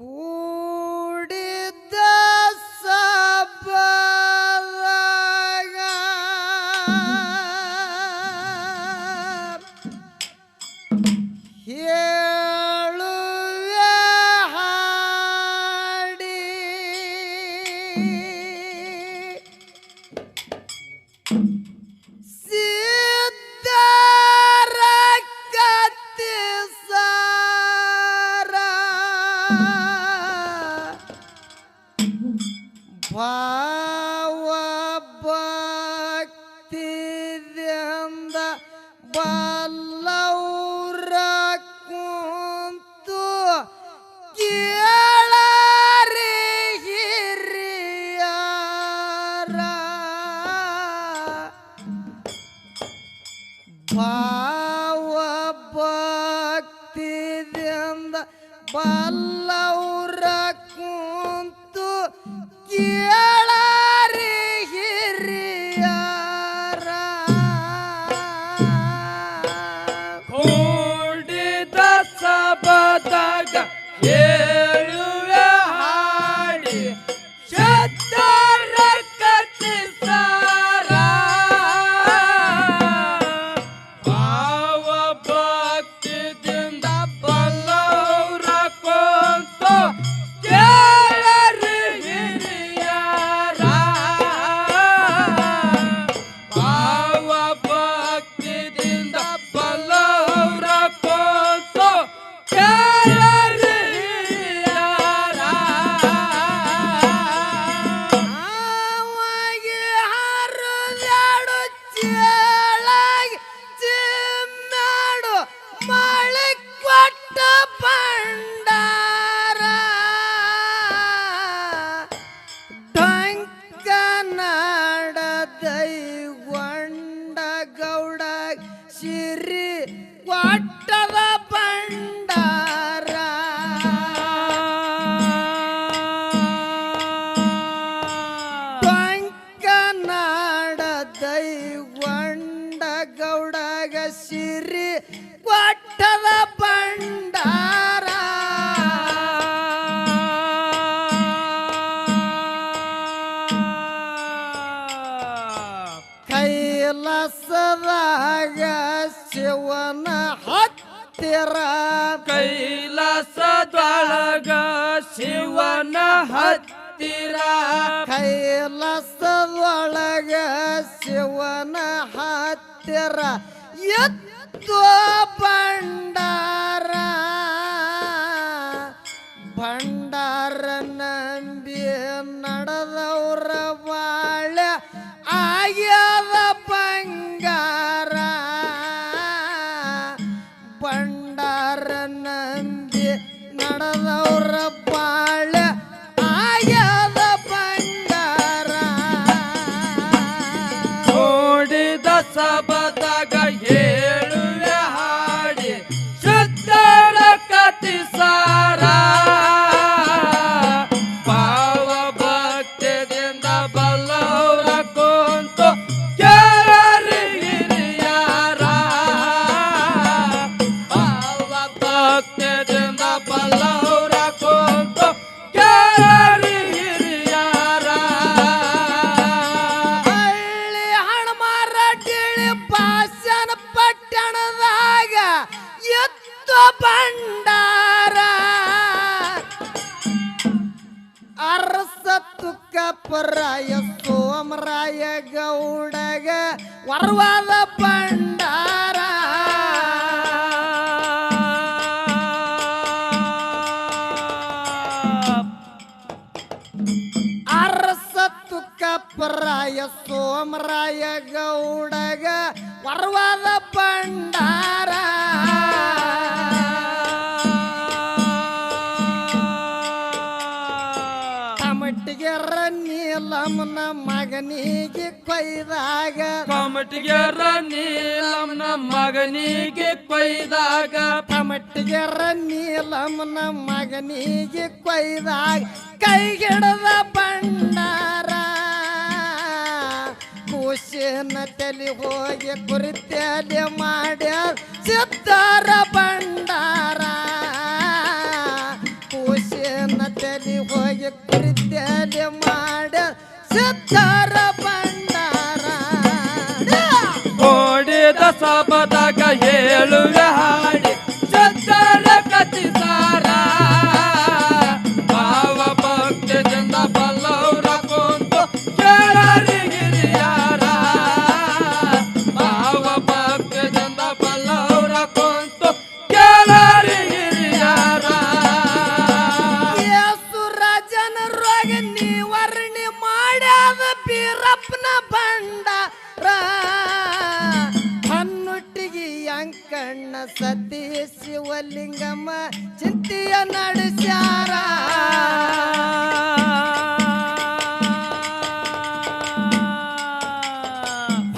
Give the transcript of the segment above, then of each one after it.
cool. ಭಾವ ಭಕ್ತಿದಿಂದ ಬಲ್ಲೌರ ಸಿರಿ ಕೊಟ್ಟದ ಕೈಲಾಸದಾಗ ಶಿವನ ಹತ್ತಿರ. ಕೈಲಾಸದೊಳಗ ಶಿವನ ಹತ್ತಿರ. ಕೈಲಾಸದೊಳಗ ಶಿವನ ಹತ್ತಿರ ಎತ್ತು ಭಂಡಾರ. ಭಂಡಾರ ಎತ್ತು ಭಂಡಾರ ಅರಸ ತುಕ್ಕ ಪರಾಯ ಸೋಮರಾಯ ಗೌಡಗ ವರವಾದ ಭಂಡಾರ ಅರಸ ತುಕ್ಕ ಪರಾಯ ಸೋಮರಾಯ ಗೌಡಗ ವರವಾದ ಭಂಡಾರ ಕೊಯ್ದಾಗ. ಕಮಟಿಗೆರ ನೀಲಮ್ಮನ ಮಗನಿಗೆ ಕೊಯ್ದಾಗ. ಕಮಟಿಗೆರ ನೀಲಮ್ಮನ ಮಗನಿಗೆ ಕೊಯ್ದಾಗ. ಕೈಗಿಡದ ಬಂಡಾರ ಕೂಸಿನ ತಲೆ ಹೋಗಿ ಕುರಿತಲೆ ಮಾಡ್ಯಾರ. ಸಿದ್ಧಾರ ಬಂಡಾರ ಕೂಸಿನ ಕುರಿತಲೆ ಮಾಡ ಸಿದ್ಧರ ಭಂಡಾರ. ಓಡಿದ ಸಬದಾಗ ಹೇಳುವ ಹಾಡಿ ಚಂದರ ಕತಿಸಾರ ಭಾವ ಭಕ್ತಿಯಿಂದ ಬಲ್ಲವರ ಕುಂತು ಕೇಳರಿ ಗಿರಿಯಾರ ಭಾವ ಭಕ್ತಿಯಿಂದ ಬಲ್ಲವರ ಕುಂತು ಕೇಳರಿ ಹಿರಿಯಾರ. ಯೇಸುರಾಜನ ರೋಗ ನಿವಾರಣೆ ಮಾಡ್ಯಾದ ಬೀರಪ್ಪನ ಬಂಡ ಹನ್ನೊಟ್ಟಿಗೆ ಸತಿ ಶಿವಲಿಂಗಮ್ಮ ಚಿಂತೆಯ ನಡೆಸ್ಯಾರ.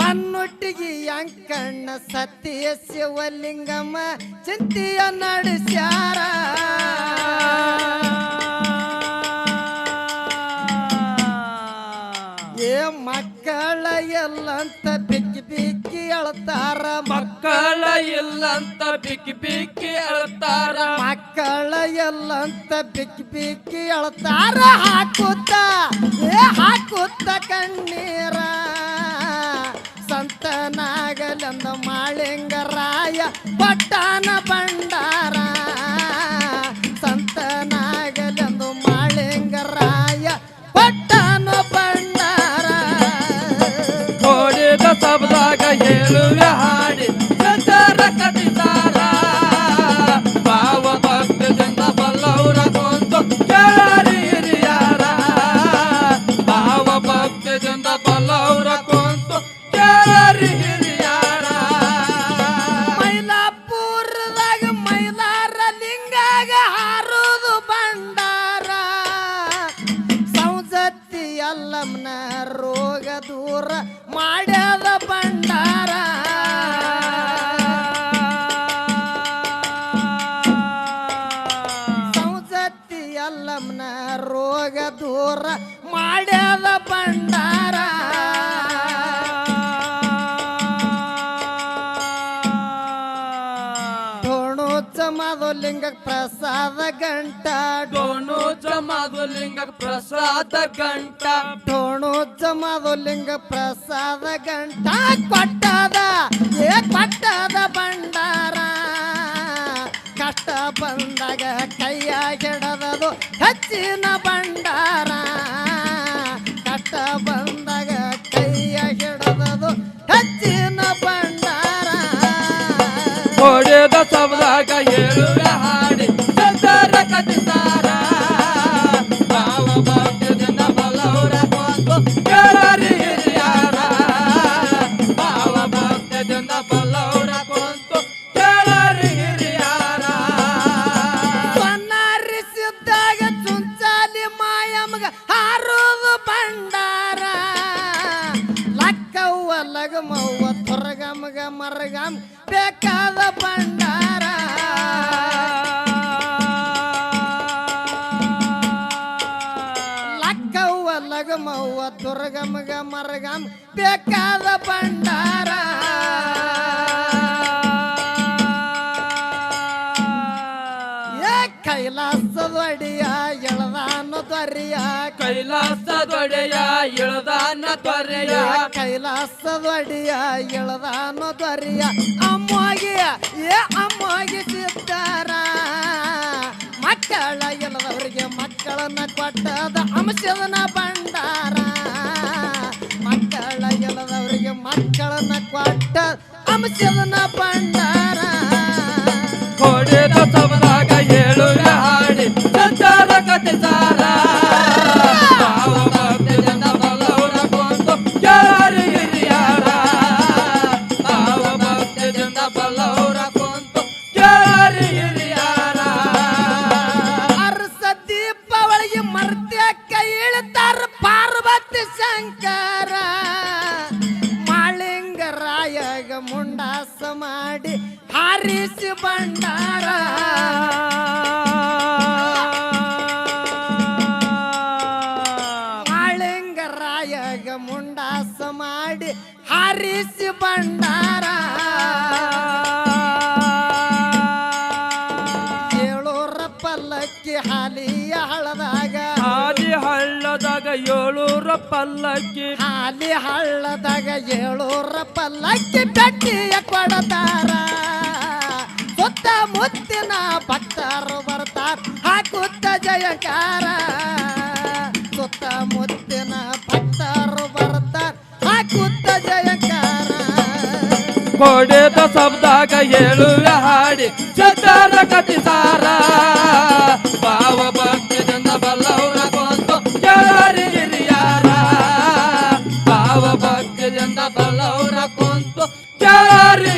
ಹನ್ನೊಟ್ಟಿಗೆ ಅಂಕಣ್ಣ ಸತಿ ಶಿವಲಿಂಗಮ್ಮ ಚಿಂತಿಯ ನಡೆಸ್ಯಾರ. ಏ ಮಕ್ಕಳ ಎಲ್ಲಂತ ಇಲ್ಲಂತ ಬಿಕ್ಕಿ ಬಿಕ್ಕಿ ಅಳ್ತಾರ. ಮಕ್ಕಳ ಎಲ್ಲಂತ ಬಿಕ್ಕಿ ಬಿಕ್ಕಿ ಅಳ್ತಾರ. ಹಾಕುತ್ತ, ಏ ಹಾಕುತ್ತ ಕಣ್ಣೀರ. ಸಂತನಾಗಲೆಂದ ಮಾಳಿಂಗರಾಯ ಪಟ್ಟಣ ಭಂಡಾರ ಮಾಡ್ಯಾದ ಭಂಡಾರ. ಲಿಂಗ ಪ್ರಸಾದ ಗಂಟ. ಡೋನು ಜಮಾದುಲಿಂಗ ಪ್ರಸಾದ ಗಂಟ. ಡೋಣು ಜಮಾದು ಲಿಂಗ ಪ್ರಸಾದ ಗಂಟ. ಕೊಟ್ಟದ ಏ ಕೊಟ್ಟದ ಭಂಡಾರ. ಕಷ್ಟ ಬಂದಾಗ ಕೈಯ ಹಿಡದದು ಹೆಚ್ಚಿನ ಭಂಡಾರ. casa ಮರಗಮ್ ಬೇಕಾದ ಭಂಡಾರ. ಏ ಕೈಲಾಸದ ಅಡಿಯ ಎಳದಾನ ತೊರೆಯ ಕೈಲಾಸದೊಡೆಯ ಎಳದಾನ ತ್ವರೆಯ ಕೈಲಾಸದೊಡೆಯ ಎಳದಾನ ತೊರೆಯ ಅಮ್ಮಗೆ ಏ ಅಮ್ಮಗೆ ಸಿದ್ದಾರ. ಮಕ್ಕಳ ಎಲ್ಲದವರಿಗೆ ಮಕ್ಕಳನ್ನ ಕೊಟ್ಟದ ಅಂಶದನ ಭಂಡಾರ. ಮಕ್ಕಳನ್ನ ಕೊಟ್ಟ ಅಂಶದನ ಭಂಡಾರ ಕೊಡಿದ ಸಬದಾಗ ಭಂಡಾರ ಏಳೂರ ಪಲ್ಲಕ್ಕಿ ಹಾಲಿಯ ಹಳ್ಳದಾಗ. ಹಾದಿ ಹಳ್ಳದಾಗ ಏಳೂರ ಪಲ್ಲಕ್ಕಿ. ಹಾಲಿ ಹಳ್ಳದಾಗ ಏಳೂರ ಪಲ್ಲಕ್ಕಿ ಬೆಟ್ಟಿಯ ಕೊಡತಾರ. ಸುತ್ತ ಮುತ್ತಿನ ಭಕ್ತರು ಬರ್ತಾರ. ಹಾಕುತ್ತ ಜಯಕಾರ. ಸುತ್ತ ಮುತ್ತಿನ ಕೊಡೆದ ಶಬ್ದಾಗ ಏಳು ಹಾಡಿ ಸತ್ತಾರ ಕತಿ ಸಾರ. ಭಾವ ಭಕ್ತಿದಿಂದ ಬಲ್ಲವರ ಕೊಂತು ಕೆಳರಿ ಭಾವ ಭಕ್ತಿಯಿಂದ ಬಲ್ಲವರ ಕೊಂತು ಕೆಳರಿ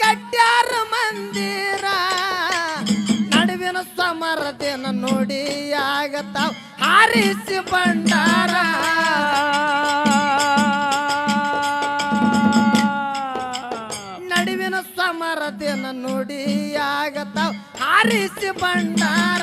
ಕಟ್ಟ್ಯಾರ ಮಂದಿರ. ನಡುವಿನ ಸಮರದಿನ ನೋಡಿ ಆಗತಾವ್. ಹಾರಿಸಿ ಬಂಡಾರ ನಡುವಿನ ಸಮರದಿನ ನೋಡಿ ಆಗತಾವ್ ಹಾರಿಸಿ ಬಂಡಾರ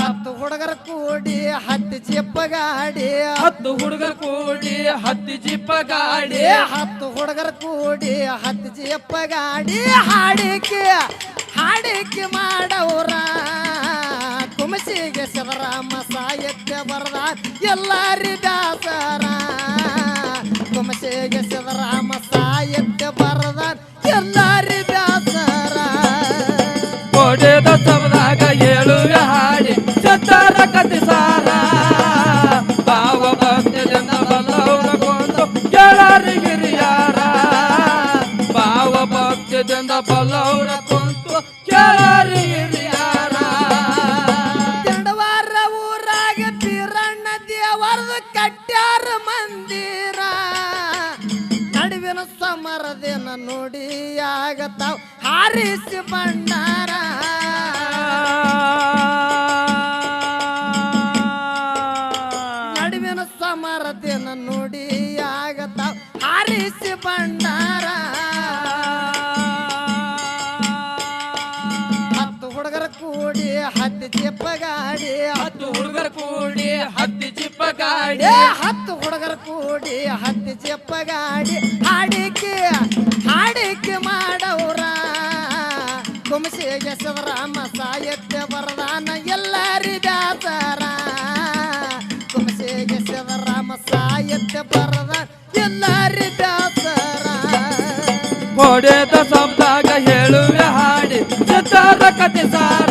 ಹತ್ತು ಹುಡುಗರ ಕೂಡಿ ಹತ್ತು ಜಿಪ್ಪ ಗಾಡಿ ಹತ್ತು ಹುಡುಗರು ಕೂಡಿ ಹತ್ತು ಜಿಪ್ಪ ಗಾಡಿ ಹತ್ತು ಹುಡುಗರ ಕೂಡಿ ಹತ್ತು ಜಿಪ್ಪ ಗಾಡಿ ಹಾಡಿಕೆ ಹಾಡಿಕೆ ಮಾಡವ್ರ. ಕುಮಸಿಗೆ ಶಿವರಾಮ ಸಾಹಿತ್ಯ ಬರದ ಎಲ್ಲಾರಿ ದಾಸರ ಕುಮಸಿಗೆ ಶಿವರಾಮ ಸಾಹಿತ್ಯ ಬರದ ಎಲ್ಲಾರಿ ದಾಸರ ಕೊಡೆದ ಶಬ್ದಾಗ ಏಳುವೆ ಹಾಡಿ ಸತ್ತಾರ ಕತಿ ಸಾರ ಭಾವ ಭಕ್ತಿಯಿಂದ ಬಲ್ಲವರ ಕೊಂದು ಕೆಳರಿ ಗಿರಿಯಾರ. ಭಾವ ಭಕ್ತಿಯಿಂದ ಬಲ್ಲವರ ಸಮರದಿನ ನೋಡಿ ಆಗತಾವ್. ಹಾರಿಸಿ ಬಂಡಾರ ನಡುವಿನ ಸಮರದೇನ ನೋಡಿ ಆಗತಾವ್. ಹಾರಿಸಿ ಬಂಡಾರ ಹತ್ತು ಹುಡುಗರ ಕೂಡಿ ಹತ್ತಿ ಚಿಪ್ಪ ಗಾಡಿ. ಹತ್ತು ಹುಡುಗರ ಕೂಡಿ ಹತ್ತಿ ಚಿಪ್ಪ ಗಾಡಿ. ಹತ್ತು ಶಬ್ದಾಗ ಹೇಳುವೆ ಹಾಡಿ ಸತ್ತಾರ ಕತೆ ಸಾರ.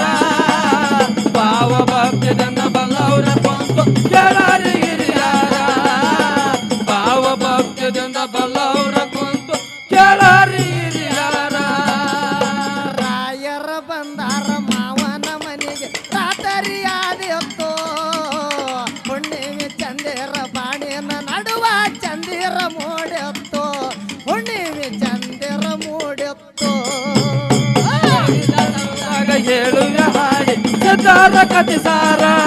ಹಾಡಿ ಸತ್ತಾರ